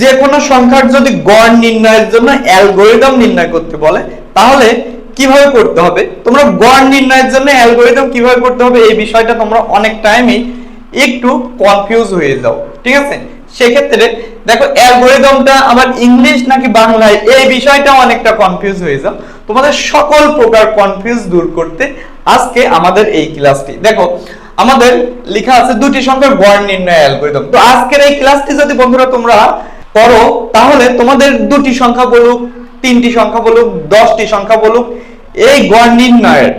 যে কোনো সংখ্যার যদি গড় নির্ণয়ের জন্য অ্যালগোরিদম নির্ণয় করতে বলে, তাহলে কীভাবে করতে হবে? তোমরা গড় নির্ণয়ের জন্য অ্যালগোরিদম কীভাবে করতে হবে? এই বিষয়টা তোমরা অনেক টাইমই একটু কনফিউজ হয়ে যাও, ঠিক আছে? সেক্ষেত্রে দেখো, অ্যালগোরিদমটা আমার ইংলিশ নাকি বাংলায়, এই বিষয়টা অনেকটা কনফিউজ হয়ে যাও। তোমাদের সকল প্রকার কনফিউজ দূর করতে আজকে আমাদের এই ক্লাসটি দেখো, আমাদের লেখা আছে দুটি সংখ্যার গড় নির্ণয় অ্যালগোরিদম। তো আজকের এই ক্লাসটি যদি বন্ধুরা তোমরা করো তাহলে তোমাদের দুটি সংখ্যা বলুক, তিনটি সংখ্যা বলুক, দশটি সংখ্যা বলুক, এই গড় নির্ণয়ের,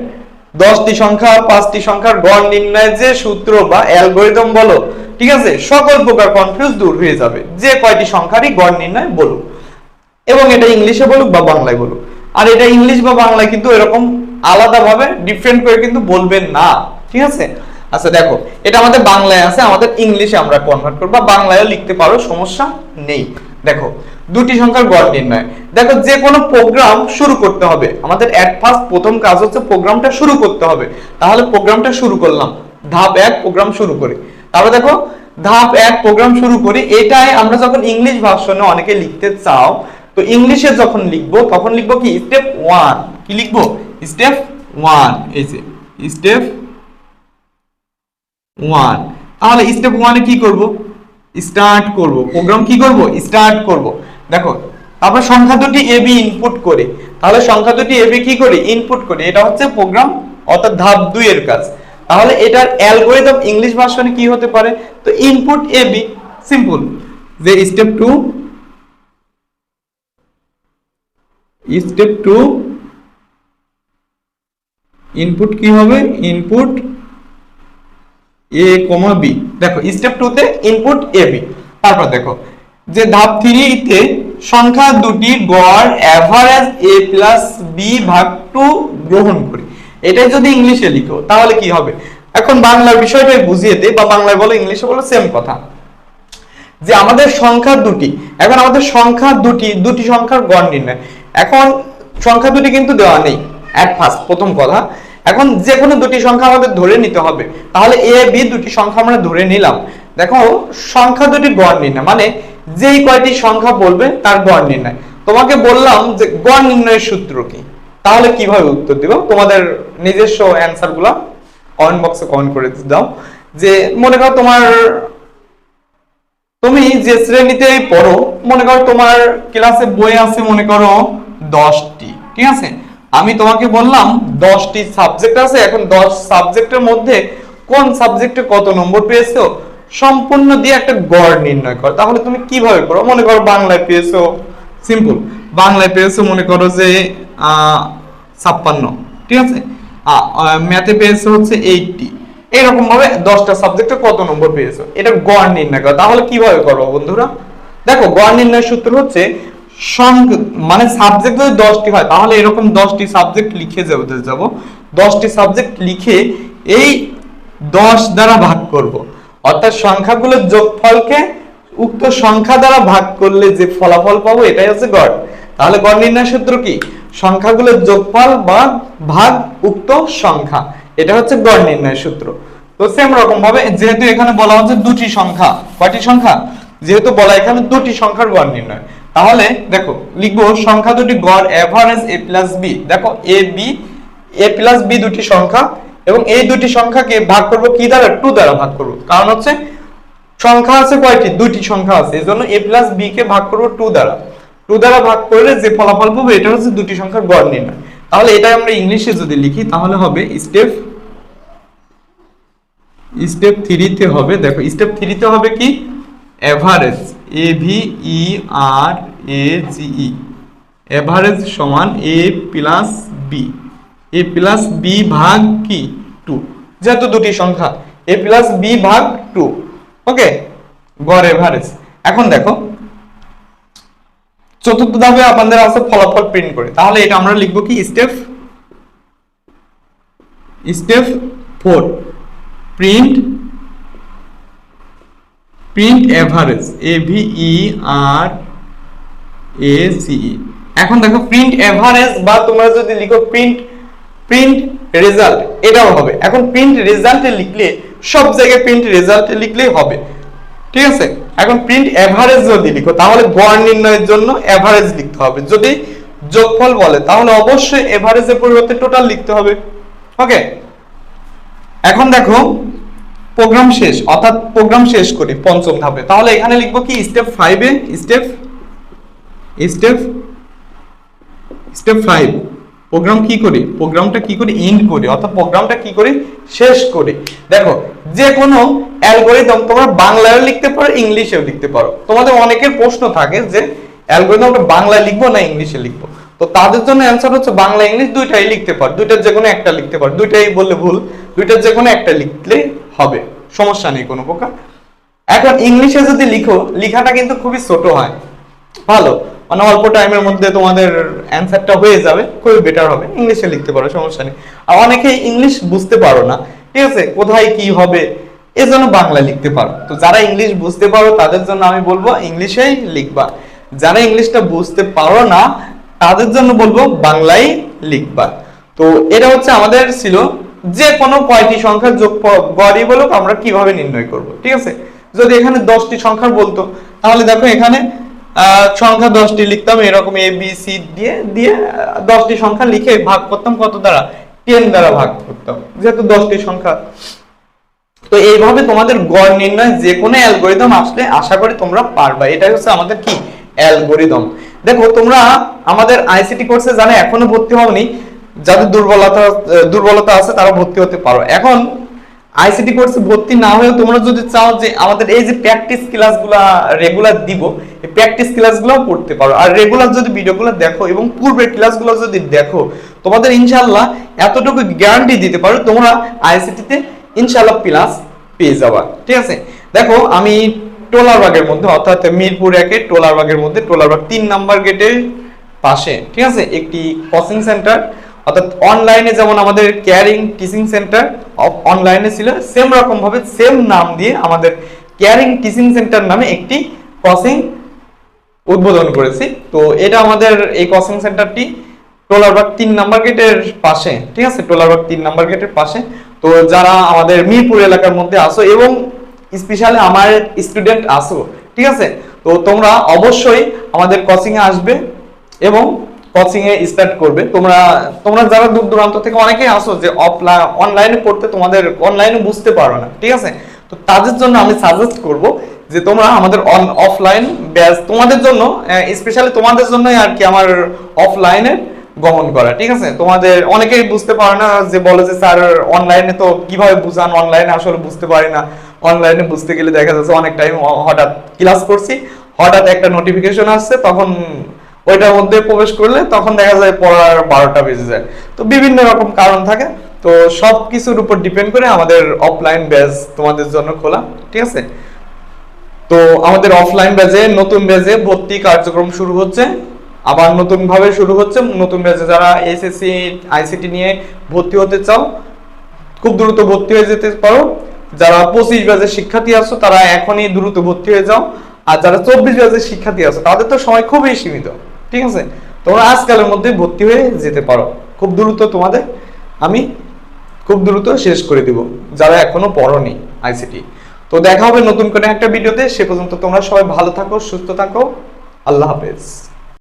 দশটি সংখ্যা, পাঁচটি সংখ্যার গড় নির্ণয়ের যে সূত্র বা অ্যালগোরিদম বলো, ঠিক আছে, সকল প্রকার কনফিউজ দূর হয়ে যাবে, যে কয়টি সংখ্যারই গড় নির্ণয় বলুক। এবং এটা ইংলিশে বলুক বা বাংলায় বলুক। আর এটা ইংলিশ বা বাংলায় কিন্তু এরকম আলাদাভাবে ডিফারেন্ট করে কিন্তু বলবেন না, ঠিক আছে? আচ্ছা দেখো, এটা আমাদের বাংলায় আছে, আমাদের ইংলিশে আমরা কনভার্ট করব, বা বাংলায়ও লিখতে পারো, সমস্যা নেই। দেখো, দুটি সংখ্যার গড় নির্ণয়। দেখো, যে কোনো প্রোগ্রাম শুরু করতে হবে। আমাদের অ্যাট ফার্স্ট প্রথম কাজ হচ্ছে প্রোগ্রামটা শুরু করতে হবে। তাহলে প্রোগ্রামটা শুরু করলাম। ধাপ এক প্রোগ্রাম শুরু করি। তারপরে দেখো, ধাপ এক প্রোগ্রাম শুরু করি। এটাই আমরা যখন ইংলিশ ভার্সনে অনেকে লিখতে চাও, তো ইংলিশে যখন লিখব, তখন লিখব কি? স্টেপ ওয়ান কি লিখব? স্টেপ ওয়ান এই যে স্টেপ ওয়ান তাহলে স্টেপ ওয়ানে কি করব? স্টার্ট করব। প্রোগ্রাম কি করব? স্টার্ট করব। দেখো, তারপর সংখ্যা দুটি এ বি ইনপুট করে। তাহলে সংখ্যা দুটি এ বি কি করে? ইনপুট করে। এটা হচ্ছে প্রোগ্রাম অর্থাৎ ধাপ দুই এর কাজ। তাহলে এটার অ্যালগোরিদম ইংলিশ ভার্সনে কি হতে পারে? তো ইনপুট এ বি সিম্পল যে step two step two input কি হবে? ইনপুট এ কমা বি দেখো স্টেপ ইনপুট এ বি তারপর দেখো, যে ধাপ সংখ্যা গড় অ্যাভারেজ এ প্লাস বি ভাগ টু গ্রহণ করি। এটাই যদি ইংলিশে লিখো, তাহলে কি হবে? এখন বাংলার বিষয়টাই বুঝিয়ে বা বাংলায় বলো, ইংলিশে বলো সেম কথা। যে আমাদের সংখ্যা দুটি, এখন আমাদের সংখ্যা দুটি দুটি সংখ্যার গড় নির্ণয়। এখন সংখ্যা দুটি কিন্তু দেওয়া নেই অ্যাট ফার্স্ট প্রথম কথা। এখন যে কোনো দুটি সংখ্যা আমাদের ধরে নিতে হবে। তাহলে এ বি দুটি সংখ্যা আমরা ধরে নিলাম। দেখো, সংখ্যা দুটি গড় নির্ণয় মানে যেই কয়টি সংখ্যা বলবে তার গড় নির্ণয়। তোমাকে বললাম যে গড় নির্ণয়ের সূত্র কি? তাহলে কীভাবে উত্তর দিব? তোমাদের নিজস্ব অ্যান্সারগুলা কমেন্ট বক্সে কমেন্ট করে দাও। যে মনে করো তোমার, তুমি যে শ্রেণীতে পড়ো, মনে করো তোমার ক্লাসে বই আছে মনে করো দশটি, ঠিক আছে? আমি তোমাকে বললাম দশটি সাবজেক্ট আছে, এখন দশ সাবজেক্টের মধ্যে কোন সাবজেক্টে কত নম্বর পেয়েছ? সম্পূর্ণ দিয়ে একটা গড় নির্ণয় করো। তাহলে তুমি কীভাবে করো? মনে করো বাংলায় পেয়েছ সিম্পল বাংলায় পেয়েছ, মনে করো যে ছাপ্পান্ন। ঠিক আছে? ম্যাথে পেয়েছ হচ্ছে এইটটি এরকম ভাবে দশটা সাবজেক্টে কত নম্বর পেয়েছ? এটা গড় নির্ণয় করো। তাহলে কীভাবে করব বন্ধুরা? দেখো, গড় নির্ণয়ের সূত্র হচ্ছে মানে সাবজেক্ট যদি দশটি হয়, তাহলে এরকম দশটি সাবজেক্ট লিখে যাব যাব। দশটি সাবজেক্ট লিখে এই দশ দ্বারা ভাগ করব। অর্থাৎ সংখ্যাগুলোর যোগফলকে উক্ত সংখ্যা দ্বারা ভাগ করলে যে ফলাফল পাবো, এটাই হচ্ছে গড়। তাহলে গড় নির্ণয় সূত্র কি? সংখ্যাগুলোর যোগফল বা ভাগ উক্ত সংখ্যা। এটা হচ্ছে গড় নির্ণয় সূত্র। তো সেম রকম ভাবে যেহেতু এখানে বলা হচ্ছে দুটি সংখ্যা, কয়টি সংখ্যা? যেহেতু বলা এখানে দুটি সংখ্যার গড় নির্ণয়। তাহলে দেখো, লিখব সংখ্যা দুটি গড় এভারেজ এ প্লাস বি দেখো A B A plus B দুটি সংখ্যা এবং এই দুটি সংখ্যাকে ভাগ করব কি দ্বারা? টু দ্বারা ভাগ করব। কারণ হচ্ছে সংখ্যা আছে কয়টি? দুইটি সংখ্যা আছে। এই জন্য এ প্লাস বি কে ভাগ করব টু দ্বারা। টু দ্বারা ভাগ করলে যে ফলাফল পাবো, এটা হচ্ছে দুটি সংখ্যার গড় নির্ণয়। তাহলে এটা আমরা ইংলিশে যদি লিখি, তাহলে হবে স্টেপ স্টেপ থ্রিতে হবে। দেখো স্টেপ থ্রিতে হবে কি? Average A V E R A G E average সমান A plus B A plus B ভাগ কি? টু যেহেতু দুটি সংখ্যা এ প্লাস বি ভাগ টু ওকে গড় এভারেজ এখন দেখো, চতুর্থ ধাপে আপনাদের আছে ফলাফল প্রিন্ট করে। তাহলে এটা আমরা লিখব কি? Step step four print print average A V E R A C এখন দেখো প্রিন্ট এভারেজ বা তোমরা যদি লিখো প্রিন্ট প্রিন্ট রেজাল্ট এটাও হবে। এখন প্রিন্ট রেজাল্টে লিখলে, সব জায়গায় প্রিন্ট রেজাল্টে লিখলেই হবে। ঠিক আছে? এখন প্রিন্ট এভারেজ যদি লিখো, তাহলে গড় নির্ণয়ের জন্য এভারেজ লিখতে হবে। যদি যোগফল বলে, তাহলে অবশ্যই এভারেজের পরিবর্তে টোটাল লিখতে হবে। ওকে এখন দেখো প্রোগ্রাম শেষ, অর্থাৎ প্রোগ্রাম শেষ করি পঞ্চম ধাপে। তাহলে এখানে লিখব কি? স্টেপ ফাইভে step step step five program কি করি? প্রোগ্রামটা কি করি? এন্ড করি, অর্থাৎ প্রোগ্রামটা কি করি? শেষ করি। দেখো যে কোনো অ্যালগোরিদম তোমরা বাংলায়ও লিখতে পারো, ইংলিশেও লিখতে পারো। তোমাদের অনেকের প্রশ্ন থাকে যে অ্যালগোরিদমটা বাংলায় লিখব না ইংলিশে লিখব? তো তাদের জন্য অ্যান্সার হচ্ছে বাংলা, ইংলিশ দুইটাই লিখতে পারো। দুইটার যে কোনো একটা লিখতে পারো। দুইটাই বললে ভুল, দুইটার যে কোনো একটা লিখলে হবে, সমস্যা নেই কোনো প্রকার। এখন ইংলিশে যদি লিখো, লেখাটা কিন্তু খুবই ছোট হয়। ভালো মানে অল্প টাইমের মধ্যে তোমাদের অ্যান্সারটা হয়ে যাবে, খুবই বেটার হবে। ইংলিশে লিখতে পারো, সমস্যা নেই। আর অনেকে ইংলিশ বুঝতে পারো না, ঠিক আছে? কোথায় কি হবে? এজন্য বাংলা লিখতে পারো। তো যারা ইংলিশ বুঝতে পারো, তাদের জন্য আমি বলব ইংলিশেই লিখবা। যারা ইংলিশটা বুঝতে পারো না, তাদের জন্য বলব বাংলায় লিখবা। তো এটা হচ্ছে আমাদের ছিল যে কোনো কয়টি সংখ্যার যোগ গড়ই বলুক, আমরা কীভাবে নির্ণয় করব, ঠিক আছে? যদি এখানে দশটি সংখ্যার বলতো, তাহলে দেখো এখানে সংখ্যা দশটি লিখতাম, এরকম এ বি সি দিয়ে দিয়ে দশটি সংখ্যা লিখে ভাগ করতাম, কত দ্বারা? টেন দ্বারা ভাগ করতাম, যেহেতু দশটি সংখ্যা। তো এইভাবে তোমাদের গড় নির্ণয় যে কোনো অ্যালগোরিদম আসলে আশা করি তোমরা পারবা। এটাই হচ্ছে আমাদের কি? অ্যালগোরিদম। দেখো, তোমরা আমাদের আইসিটি কোর্সে জানে এখনও ভর্তি হওনি যাদের দুর্বলতা দুর্বলতা আছে, তারা ভর্তি হতে পারো। এখন আইসিটি কোর্সে ভর্তি না হয়েও তোমরা যদি চাও যে আমাদের এই যে প্র্যাকটিস ক্লাসগুলা রেগুলার দিব, এই প্র্যাকটিস ক্লাসগুলো পড়তে পারো। আর রেগুলার যদি ভিডিওগুলো দেখো এবং পূর্বের ক্লাসগুলো যদি দেখো, তোমাদের ইনশাল্লাহ এতটুকু গ্যারান্টি দিতে পারো তোমরা আইসিটিতে ইনশাল্লাহ প্লাস পেয়ে যাবা। ঠিক আছে? দেখো, আমি টোলারবাগের মধ্যে, অর্থাৎ মিরপুর একে টোলারবাগের মধ্যে, টোলারবাগ তিন নাম্বার গেটের পাশে, ঠিক আছে? একটি কোচিং সেন্টার অর্থাৎ অনলাইনে যেমন আমাদের কেয়ারিং টিচিং সেন্টার অনলাইনে ছিল সেম রকম ভাবে সেম নাম দিয়ে আমাদের কেয়ারিং টিচিং সেন্টার নামে একটি কোচিং উদ্বোধন করেছি। তো এটা আমাদের এই কোচিং সেন্টারটি টোলারবাগ তিন নাম্বার গেটের পাশে, ঠিক আছে? টোলারবাগ তিন নাম্বার গেটের পাশে। তো যারা আমাদের মিরপুর এলাকার মধ্যে আসো এবং স্পেশালি আমার স্টুডেন্ট আসো, ঠিক আছে? তো তোমরা অবশ্যই আমাদের কোচিং এ আসবে এবং কোচিং এ স্টার্ট করবে। তোমরা তোমরা যারা দূর দূরান্ত থেকে অনেকেই আসো যে অনলাইনে পড়তে তোমাদের অনলাইনে বুঝতে পারো না, ঠিক আছে? তো তাদের জন্য আমি সাজেস্ট করব যে তোমরা আমাদের অন অফলাইন ব্যাচ তোমাদের জন্য স্পেশালি তোমাদের জন্যই আর কি আমার অফলাইনে গ্রহণ করা, ঠিক আছে? তোমাদের, অনেকেই বুঝতে পারে না যে বলে যে, স্যার অনলাইনে তো কীভাবে বুঝান? অনলাইনে আসলে বুঝতে পারি না। অনলাইনে বুঝতে গেলে দেখা যাচ্ছে অনেক টাইম হঠাৎ ক্লাস করছি, হঠাৎ একটা নোটিফিকেশন আসছে, তখন ওইটার মধ্যে প্রবেশ করলে তখন দেখা যায় পড়ার বারোটা বেজে যায়। তো বিভিন্ন রকম কারণ থাকে। তো সব কিছুর উপর ডিপেন্ড করে আমাদের অফলাইন ব্যাচ তোমাদের জন্য খোলা, ঠিক আছে? তো আমাদের অফলাইন ব্যাচে নতুন ব্যাচে ভর্তি কার্যক্রম শুরু হচ্ছে। আবার নতুন ভাবে শুরু হচ্ছে। নতুন ব্যাচে যারা এসএসসি আইসিটি নিয়ে ভর্তি হতে চাও, খুব দ্রুত ভর্তি হয়ে যেতে পারো। যারা পঁচিশ ব্যাচের শিক্ষার্থী আছো, তারা এখনই দ্রুত ভর্তি হয়ে যাও। আর যারা চব্বিশ ব্যাচের শিক্ষার্থী আছো, তাদের তো সময় খুবই সীমিত। ঠিক আছে? তোমরা আজকালের মধ্যে ভর্তি হয়ে যেতে পারো। খুব দ্রুত তোমাদের আমি খুব দ্রুত শেষ করে দিব, যারা এখনও পড়নি আইসিটি তো দেখা হবে নতুন কোনো একটা ভিডিওতে। সে পর্যন্ত তোমরা সবাই ভালো থাকো, সুস্থ থাকো। আল্লাহ হাফেজ।